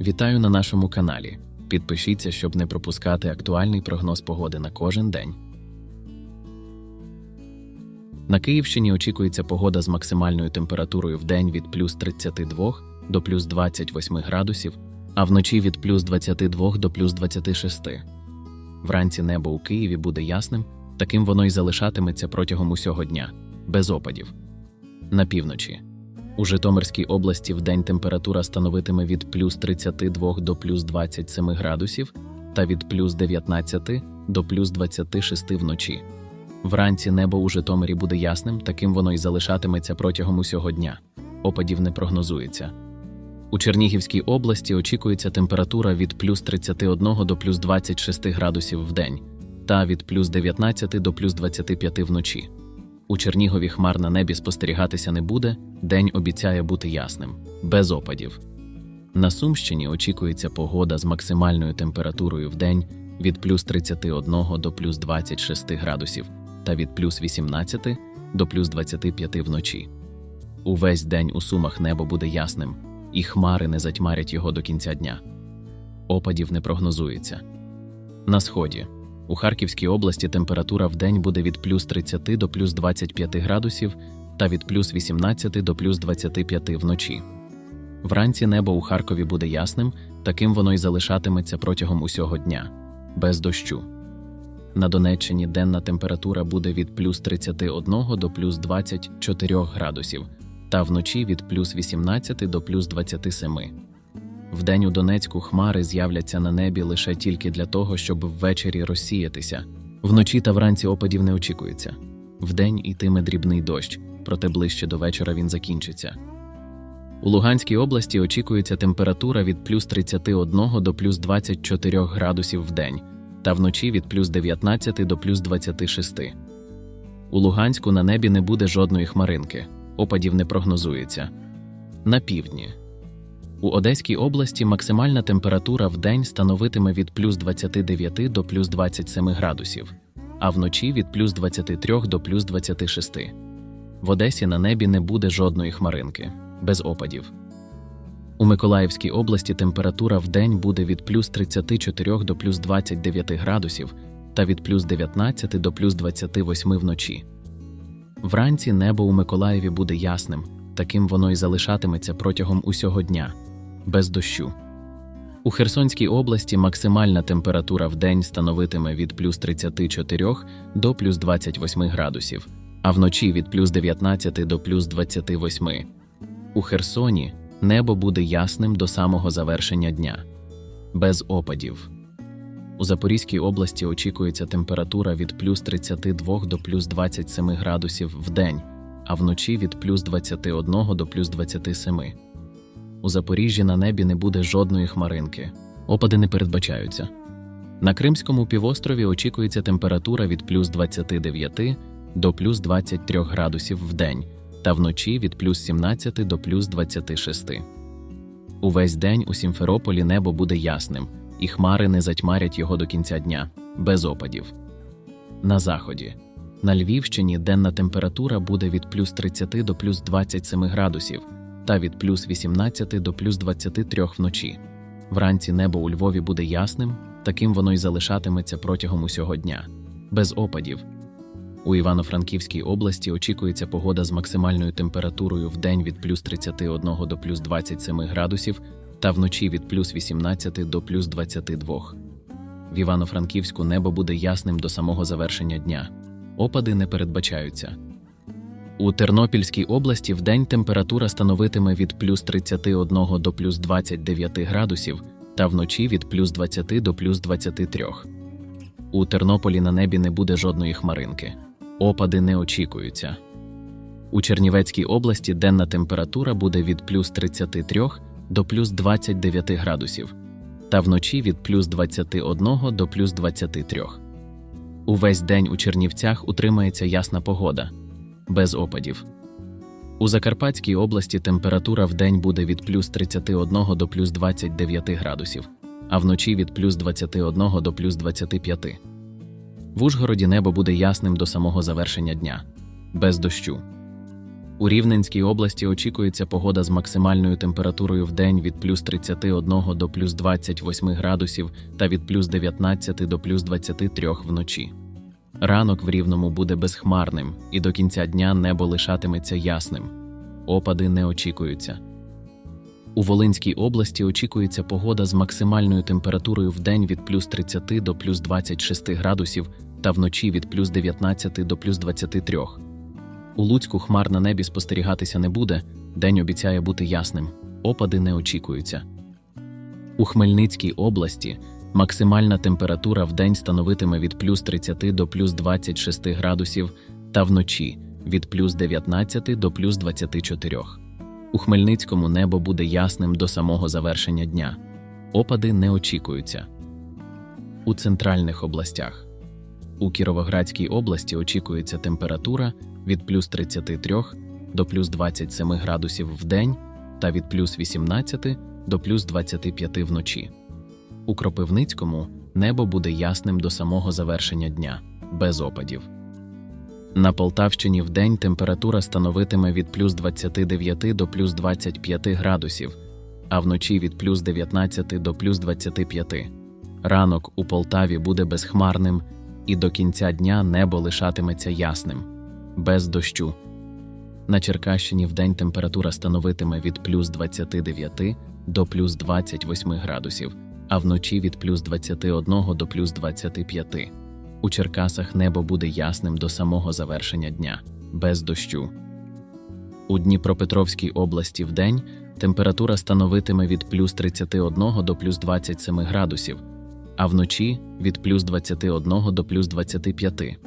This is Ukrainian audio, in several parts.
Вітаю на нашому каналі. Підпишіться, щоб не пропускати актуальний прогноз погоди на кожен день. На Київщині очікується погода з максимальною температурою в день від плюс 32 до плюс 28 градусів, а вночі від плюс 22 до плюс 26. Вранці небо у Києві буде ясним, таким воно й залишатиметься протягом усього дня, без опадів. На півночі. У Житомирській області вдень температура становитиме від плюс 32 до плюс 27 градусів та від плюс 19 до плюс 26 вночі. Вранці небо у Житомирі буде ясним, таким воно й залишатиметься протягом усього дня. Опадів не прогнозується. У Чернігівській області очікується температура від плюс 31 до плюс 26 градусів в день та від плюс 19 до плюс 25 вночі. У Чернігові хмар на небі спостерігатися не буде, день обіцяє бути ясним, без опадів. На Сумщині очікується погода з максимальною температурою в день від плюс 31 до плюс 26 градусів та від плюс 18 до плюс 25 вночі. Увесь день у Сумах небо буде ясним, і хмари не затьмарять його до кінця дня. Опадів не прогнозується. На сході. У Харківській області температура в день буде від плюс 30 до плюс 25 градусів та від плюс 18 до плюс 25 вночі. Вранці небо у Харкові буде ясним, таким воно й залишатиметься протягом усього дня, без дощу. На Донеччині денна температура буде від плюс 31 до плюс 24 градусів, та вночі від плюс 18 до плюс 27. Вдень у Донецьку хмари з'являться на небі лише тільки для того, щоб ввечері розсіятися. Вночі та вранці опадів не очікується. Вдень йтиме дрібний дощ, проте ближче до вечора він закінчиться. У Луганській області очікується температура від плюс 31 до плюс 24 градусів в день, та вночі від плюс 19 до плюс 26. У Луганську на небі не буде жодної хмаринки, опадів не прогнозується. На півдні. У Одеській області максимальна температура в день становитиме від плюс 29 до плюс 27 градусів, а вночі від плюс 23 до плюс 26. В Одесі на небі не буде жодної хмаринки, без опадів. У Миколаївській області температура в день буде від плюс 34 до плюс 29 градусів та від плюс 19 до плюс 28 вночі. Вранці небо у Миколаєві буде ясним, таким воно й залишатиметься протягом усього дня, без дощу. У Херсонській області максимальна температура в день становитиме від плюс 34 до плюс 28 градусів, а вночі від плюс 19 до плюс 28. У Херсоні небо буде ясним до самого завершення дня, без опадів. У Запорізькій області очікується температура від плюс 32 до плюс 27 градусів в день, а вночі від плюс 21 до плюс 27. У Запоріжжі на небі не буде жодної хмаринки. Опади не передбачаються. На Кримському півострові очікується температура від плюс 29 до плюс 23 градусів в день та вночі від плюс 17 до плюс 26. Увесь день у Сімферополі небо буде ясним, і хмари не затьмарять його до кінця дня, без опадів. На заході. На Львівщині денна температура буде від плюс 30 до плюс 27 градусів та від плюс 18 до плюс 23 вночі. Вранці небо у Львові буде ясним, таким воно й залишатиметься протягом усього дня, без опадів. У Івано-Франківській області очікується погода з максимальною температурою в день від плюс 31 до плюс 27 градусів та вночі від плюс 18 до плюс 22. В Івано-Франківську небо буде ясним до самого завершення дня. Опади не передбачаються. У Тернопільській області вдень температура становитиме від плюс 31 до плюс 29 градусів та вночі від плюс 20 до плюс 23. У Тернополі на небі не буде жодної хмаринки. Опади не очікуються. У Чернівецькій області денна температура буде від плюс 33 до плюс 29 градусів, та вночі від плюс 21 до плюс 23. Увесь день у Чернівцях утримається ясна погода, без опадів. У Закарпатській області температура в день буде від плюс 31 до плюс 29 градусів, а вночі від плюс 21 до плюс 25. В Ужгороді небо буде ясним до самого завершення дня, без дощу. У Рівненській області очікується погода з максимальною температурою в день від плюс 31 до плюс 28 градусів та від плюс 19 до плюс 23 вночі. Ранок в Рівному буде безхмарним, і до кінця дня небо лишатиметься ясним. Опади не очікуються. У Волинській області очікується погода з максимальною температурою в день від плюс 30 до плюс 26 градусів та вночі від плюс 19 до плюс 23. У Луцьку хмар на небі спостерігатися не буде, день обіцяє бути ясним, опади не очікуються. У Хмельницькій області максимальна температура в день становитиме від плюс 30 до плюс 26 градусів та вночі від плюс 19 до плюс 24. У Хмельницькому небо буде ясним до самого завершення дня. Опади не очікуються. У центральних областях. У Кіровоградській області очікується температура від плюс 33 до плюс 27 градусів в день та від плюс 18 до плюс 25 вночі. У Кропивницькому небо буде ясним до самого завершення дня, без опадів. На Полтавщині в день температура становитиме від плюс 29 до плюс 25 градусів, а вночі від плюс 19 до плюс 25. Ранок у Полтаві буде безхмарним, і до кінця дня небо лишатиметься ясним, без дощу. На Черкащині в день температура становитиме від плюс 29 до плюс 28 градусів, а вночі від плюс 21 до плюс 25. У Черкасах небо буде ясним до самого завершення дня, без дощу. У Дніпропетровській області в день температура становитиме від плюс 31 до плюс 27 градусів, а вночі від плюс 21 до плюс 25.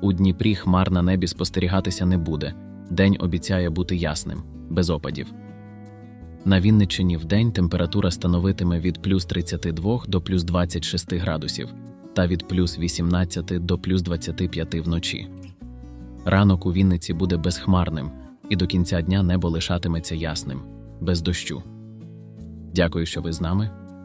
У Дніпрі хмар на небі спостерігатися не буде. День обіцяє бути ясним, без опадів. На Вінниччині вдень температура становитиме від плюс 32 до плюс 26 градусів та від плюс 18 до плюс 25 вночі. Ранок у Вінниці буде безхмарним, і до кінця дня небо лишатиметься ясним, без дощу. Дякую, що ви з нами.